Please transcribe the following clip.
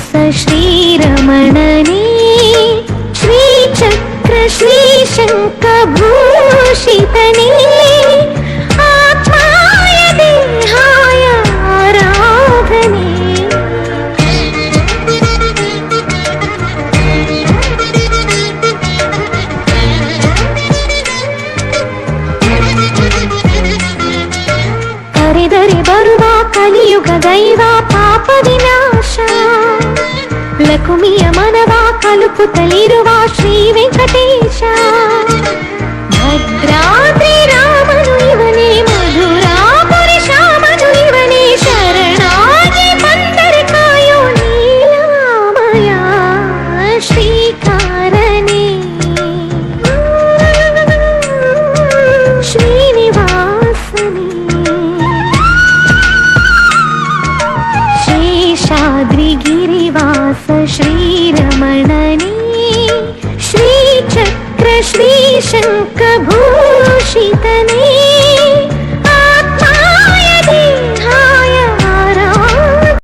వ్యాస శ్రీరమణని శ్రీచక్ర శ్రీశంక భూషితని ఆత్మాయ దేహాయ ఆరాధనే. దరిదరి బరువా కలియుగ దైవా పాప వినా. ಲಕುಮಿಯ ಮನವ ಕಲುಕುತ್ತಲಿರುವ ಶ್ರೀ ವೆಂಕಟೇಶ ಭದ್ರಾದ್ರಿ ರಾಮನು ಇವನೇ ಮಧುರಾಪುರಿ ಶ್ಯಾಮನು ಇವನೇ ಶರಣಾಗಿ ಬಂದರೆ ಕಾಯೋ ನೀಲಮಯ ಶ್ರೀಕಾರನೇ ಶ್ರೀನಿವಾಸನೇ श्रीरमणने श्रीचक्र श्रीशङ्खभूषितने